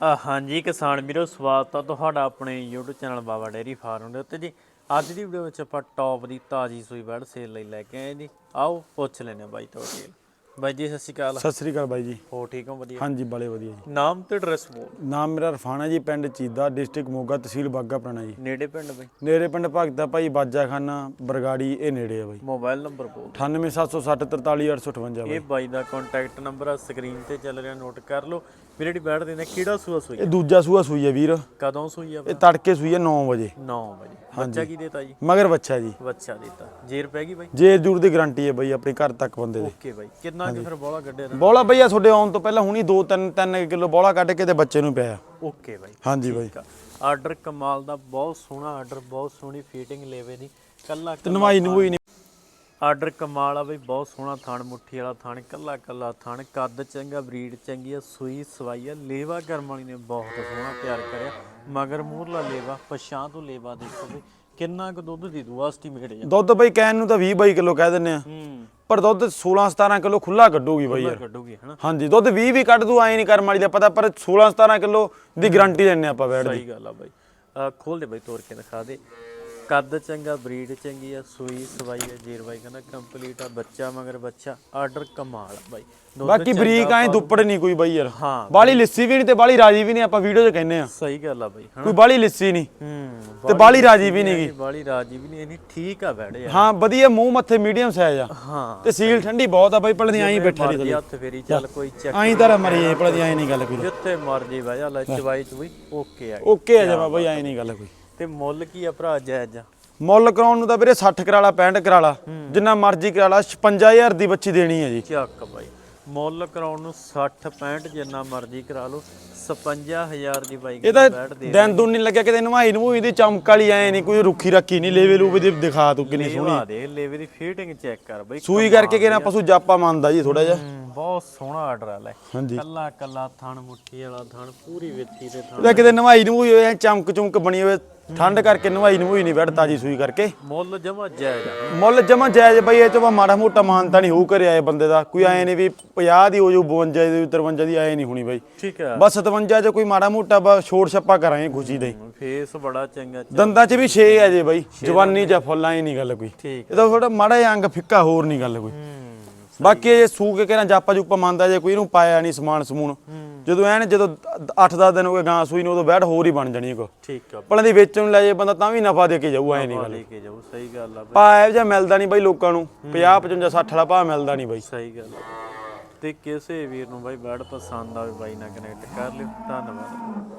ਹਾਂਜੀ, ਕਿਸਾਨ ਵੀਰੋ, ਸਵਾਗਤ ਆ ਤੁਹਾਡਾ ਆਪਣੇ YouTube channel Baba dairy farm ਦੇ ਉੱਤੇ ਜੀ। ਅੱਜ ਦੀ ਵੀਡੀਓ ਵਿੱਚ ਆਪਾਂ ਟੌਪ ਦੀ ਤਾਜ਼ੀ ਸੂਈ ਬੈਡ ਸੇਲ ਲਈ ਲੈ ਕੇ ਆਏ ਜੀ। ਆਓ, ਪੁੱਛ ਲੈਨੇ ਬਾਈ ਤੋਂ ਡਿਟੇਲ ਬਾਈ ਜੀ ਸਤਿ ਸ਼੍ਰੀ ਅਕਾਲ। ਸਤਿ ਸ੍ਰੀ ਅਕਾਲ ਬਾਈ ਜੀ। ਹੋ ਠੀਕ ਹੋ? ਵਧੀਆ। ਹਾਂਜੀ ਬੜੇ ਵਧੀਆ ਜੀ। ਨਾਮ ਤੇ ਐਡਰੈਸ ਬੋਲ। ਨਾਮ ਮੇਰਾ ਰਫਾਨਾ ਜੀ ਪਿੰਡ ਚੀਦਾ ਡਿਸਟ੍ਰਿਕਟ ਮੋਗਾ ਤਹਿਸੀਲ ਬਾਗਾ ਪੁਰਾਣਾ ਜੀ। ਨੇੜੇ ਪਿੰਡ ਬਾਈ? ਨੇੜੇ ਪਿੰਡ ਭਗਤਾ ਭਾਈ ਬਾਜਾਖਾਨਾ ਬਰਗਾੜੀ ਇਹ ਨੇੜੇ ਆ ਬਾਈ। ਮੋਬਾਈਲ ਨੰਬਰ ਬੋਲ। 98760 ਇਹ ਬਾਈ ਦਾ ਕੰਟੈਕਟ ਨੰਬਰ ਆ ਸਕਰੀਨ ਤੇ ਚੱਲ ਰਿਹਾ ਨੋਟ ਕਰ ਲਓ। ਵੀ ਜਿਹੜੀ ਬੈੜ ਦੇ ਨੇ ਕਿਹੜਾ ਸੂਆ ਸੂਈ ਇਹ ਦੂਜਾ ਸੂਆ ਸੂਈ ਹੈ ਵੀਰ। ਕਦੋਂ ਸੂਈ ਆ ਇਹ ਤੜਕੇ ਸੂਈ ਹੈ 9 ਵਜੇ। 9 ਵਜੇ। ਬੱਚਾ ਕੀ ਦੇਤਾ ਜੀ? ਮਗਰ ਬੱਚਾ ਜੀ। ਬੱਚਾ ਦੇਤਾ। ਜੇਰ ਪੈ ਗਈ ਬਾਈ? ਜੇ ਜੂਰ ਦੀ ਗਾਰੰਟੀ ਹੈ ਬਾਈ ਆਪਣੀ ਘਰ ਤੱਕ ਬੰਦੇ ਦੇ। ਓਕੇ ਬਾਈ। ਕਿੰਨਾ ਕਿ ਫਿਰ ਬੋਲਾ ਗੱਡੇ ਦਾ ਬੋਲਾ ਬਈਆ ਤੁਹਾਡੇ ਆਉਣ ਤੋਂ ਪਹਿਲਾਂ ਹੁਣੀ 2 3 3 ਕਿਲੋ ਬੋਲਾ ਕੱਢ ਕੇ ਤੇ ਬੱਚੇ ਨੂੰ ਪਿਆ। ਓਕੇ ਬਾਈ। ਹਾਂਜੀ ਬਾਈ। ਆਰਡਰ ਕਮਾਲ ਦਾ ਬਹੁਤ ਸੋਹਣਾ ਆਰਡਰ ਬਹੁਤ ਸੋਹਣੀ ਫਿਟਿੰਗ ਲੈਵੇ ਦੀ। ਕੱਲਾ ਤੇ ਨਵਾਈ ਨਵੂਈ ਨਹੀਂ ਆਰਡਰ ਕਮਾਲ ਆ ਬਈ ਬਹੁਤ ਸੋਹਣਾ ਥਣ ਮੁੱਠੀ ਵਾਲਾ ਥਣ ਕੱਲਾ ਕੱਲਾ ਥਣ ਕੱਦ ਚੰਗਾ ਬਰੀਡ ਚੰਗੀ ਆ ਸੂਈ ਸਵਾਈ ਆ। ਲੇਵਾ ਕਰਮ ਵਾਲੀ ਨੇ ਬਹੁਤ ਸੋਹਣਾ ਤਿਆਰ ਕਰਿਆ। ਮਗਰ ਮੂਰਲਾ ਲੇਵਾ ਪਛਾਂ ਤੋਂ ਲੇਵਾ ਦੇਖੋ ਬਈ। ਕਿੰਨਾ ਕੁ ਦੁੱਧ ਦੀ ਦੂ ਐਸਟੀਮੇਟ ਜਾਂ? ਦੁੱਧ ਬਈ ਕਹਿਣ ਨੂੰ ਤਾਂ 20 22 ਕਿਲੋ ਕਹਿ ਦਿੰਨੇ ਆ। ਹੂੰ। ਪਰ ਦੁੱਧ 16 17 ਕਿਲੋ ਖੁੱਲਾ ਕੱਢੂਗੀ ਬਾਈ ਯਾਰ। ਕੱਢੂਗੀ ਹਨਾ? ਹਾਂਜੀ ਦੁੱਧ 20 ਵੀ ਕੱਢ ਦੂ ਐ ਨਹੀਂ ਕਰਮ ਵਾਲੀ ਦਾ ਪਤਾ ਪਰ 16 17 ਕਿਲੋ ਦੀ ਗਾਰੰਟੀ ਲੈਣੇ ਆਪਾਂ ਬੈਠ ਦੀ। ਸਹੀ ਗੱਲ ਆ ਬਾਈ। ਖੋਲ ਦੇ ਬਾਈ ਤੋੜ ਕੇ ਦਿਖਾ ਦੇ। ਕੱਦ ਚੰਗਾ ਬਰੀਡ ਚੰਗੀ ਆ ਸੂਈ ਸਵਾਈ ਆ ਜੀਰ ਬਾਈ ਕਹਿੰਦਾ ਕੰਪਲੀਟ ਆ ਬੱਚਾ ਮਗਰ ਬੱਚਾ ਆਰਡਰ ਕਮਾਲ ਆ ਬਾਈ। ਦੁੱਧ ਬਾਕੀ ਚੰਗਾ ਬਰੀਕ ਐ ਦੁੱਪੜ ਨਹੀਂ ਕੋਈ ਬਾਈ ਯਾਰ। ਹਾਂ ਬਾਲੀ ਲਿੱਸੀ ਵੀ ਨਹੀਂ ਤੇ ਬਾਲੀ ਰਾਜੀ ਵੀ ਨਹੀਂ ਆਪਾਂ ਵੀਡੀਓ 'ਚ ਕਹਿੰਨੇ ਆ ਸਹੀ ਗੱਲ ਆ ਬਾਈ ਕੋਈ ਬਾਲੀ ਲਿੱਸੀ ਨਹੀਂ ਹੂੰ ਤੇ ਬਾਲੀ ਰਾਜੀ ਵੀ ਨਹੀਂਗੀ ਬਾਲੀ ਰਾਜੀ ਵੀ ਨਹੀਂ ਇਹਨੀ ਠੀਕ ਆ ਬੈੜ ਯਾਰ। ਹਾਂ ਵਧੀਆ ਮੂੰਹ ਮੱਥੇ ਮੀਡੀਅਮ ਸਾਈਜ਼ ਆ। ਹਾਂ ਤੇ ਸੀਲ ਠੰਡੀ ਬਹੁਤ ਆ ਬਾਈ ਭਲਦੀ ਐਂ ਬੈਠਾ ਨਹੀਂ ਹੱਥ ਫੇਰੀ ਚੱਲ ਕੋਈ ਚੱਕ ਐਂ ਤਾਂ ਮਰੀ ਐ ਭਲਦੀ ਐਂ ਨਹੀਂ ਗੱਲ ਕੋਈ। ਜਿੱਥੇ ਮਰਜ਼ੀ ਬਹਿ ਜਾ ਲੈ ਚਵਾਈ ਚੁਈ ਓਕੇ ਆ। ਓਕੇ ਆ ਜਮਾ ਬਾਈ ਐਂ ਨਹੀਂ ਗੱਲ ਕੋਈ। ਤੇ ਮੁੱਲ ਕੀ ਆ ਭਰਾ ਜਾਇਜ਼? ਆ ਮੁੱਲ ਕਰਾਉਣ ਨੂੰ ਤਾਂ ਵੀਰੇ 60 ਕਰਾਲਾ 65 ਕਰਾਲਾ ਜਿੰਨਾ ਮਰਜ਼ੀ ਕਰਾਲਾ 55000 ਦੀ ਬੱਚੀ ਦੇਣੀ ਹੈ ਜੀ। ਚੱਕ ਬਾਈ। ਮੁੱਲ ਕਰਾਉਣ ਨੂੰ 60 65 ਜਿੰਨਾ ਮਰਜ਼ੀ ਕਰਾ ਲਓ 55000 ਦੀ ਬਾਈ ਇਹ ਤਾਂ ਦਿਨ ਦੁਨ ਨਹੀਂ ਲੱਗਿਆ ਕਿਤੇ ਨਵਾਈ ਨਵੂਈ ਦੀ ਚਮਕ ਵਾਲੀ ਐ ਨਹੀਂ ਕੋਈ ਰੁੱਖੀ ਰੱਖੀ ਨਹੀਂ ਲੇਵੇ ਲੂਵੇ ਦੀ ਦਿਖਾ ਤੂੰ ਕਿੰਨੀ ਸੋਹਣੀ। ਲੇਵਾ ਦੇ ਲੇਵੇ ਦੀ ਫਿਟਿੰਗ ਚੈੱਕ ਕਰ ਬਾਈ ਸੂਈ ਕਰਕੇ ਕਿਹਨਾਂ ਪਸ਼ੂ ਜਾਪਾ ਮੰਨਦਾ ਜੀ ਥੋੜਾ ਜਿਹਾ। ਬਹੁਤ ਸੋਹਣਾ ਆਰਡਰ ਆ ਲੈ। ਹਾਂਜੀ। ਕੱਲਾ ਕੱਲਾ ਥਣ ਮੁੱਠੀ ਵਾਲਾ ਥਣ ਪੂਰੀ ਵਿੱਥੀ ਦੇ ਥਣ। ਇਹਦਾ ਕਿਤੇ ਨਵਾਈ ਨਵੂਈ ਹੋਏ ਐਂ ਚਮਕ ਚੁਮਕ ਬਣੀ ਹੋਵੇ ਠੰਡ ਕਰਕੇ ਨਵਾਈ ਨਵੂਈ ਨਹੀਂ ਬੈਠ ਤਾਜੀ ਸੂਈ ਕਰਕੇ। ਮੁੱਲ ਜਮਾ ਜਾਇਜ਼ ਆ। ਮੁੱਲ ਜਮਾ ਜਾਇਜ਼ ਬਈ ਇਹ ਚ ਵਾ ਮਾੜਾ ਮੋਟਾ ਮਾਨਤਾ ਨਹੀਂ ਹੋਊ ਕਰੇ ਆਏ ਬੰਦੇ ਦਾ। ਕੋਈ ਐ ਨਹੀਂ ਵੀ 50 ਦੀ ਹੋ ਜਾਊ 52 ਦੀ 53 ਦੀ ਐ ਨਹੀਂ ਹੋਣੀ ਬਾਈ। ਠੀਕ ਆ। ਬਸ 57 ਚ ਕੋਈ ਮਾੜਾ ਮੋਟਾ ਬਾ ਛੋੜ ਛੱਪਾ ਕਰਾਂਗੇ ਖੁਸ਼ੀ ਦੇ। ਫੇਸ ਬੜਾ ਚੰਗਾ ਚ- ਦੰਦਾਂ 'ਚ ਵੀ 6 ਹੈ ਜੇ ਬਾਈ ਜਵਾਨੀ ਜਾਂ ਫੁੱਲਾਂ ਹੀ ਨਹੀਂ ਗੱਲ ਕੋਈ। ਠੀਕ ਇਹਦਾ ਥੋੜਾ ਮਾੜਾ ਜਿਹਾ ਅੰਗ ਫਿੱਕਾ ਹੋਰ ਨਹੀਂ ਗੱਲ ਕੋਈ। ਬਾਕੀ ਇਹ ਸੂ ਕੇ ਕਹਿੰਦਾ ਜਾਪਾ ਜੂਪਾ ਮੰਨਦਾ ਜੇ ਕੋਈ ਇਹਨੂੰ ਪਾਇਆ ਨਹੀਂ ਸਮਾਨ ਸਮੂਨ ਜਦੋਂ ਐਨ ਜਦੋਂ 8-10 ਦਿਨ ਹੋ ਗਏ ਗਾਂ ਸੂਈ ਨੂੰ ਉਦੋਂ ਬੈਠ ਹੋਰ ਹੀ ਬਣ ਜਾਣੀ ਕੋ ਠੀਕ ਆ। ਪਲਾਂ ਦੀ ਵੇਚਣ ਨੂੰ ਲੈ ਜੇ ਬੰਦਾ ਤਾਂ ਵੀ ਨਫਾ ਦੇ ਕੇ ਜਾਊ ਐ ਨਹੀਂ ਗੱਲ। ਲੈ ਕੇ ਜਾਓ ਸਹੀ ਗੱਲ ਆ ਭਾਅ ਜਿਹਾ ਮਿਲਦਾ ਨਹੀਂ ਬਾਈ ਲੋਕਾਂ ਨੂੰ 50 55 60 ਵਾਲਾ ਭਾਅ ਮਿਲਦਾ ਨਹੀਂ ਬਾਈ। ਸਹੀ ਗੱਲ ਤੇ ਕਿਸੇ ਵੀਰ ਨੂੰ ਬਾਈ ਬੈਡ ਪਸੰਦ ਆਵੇ ਬਾਈ ਨਾਲ ਕਨੈਕਟ ਕਰ ਲਿਓ। ਧੰਨਵਾਦ।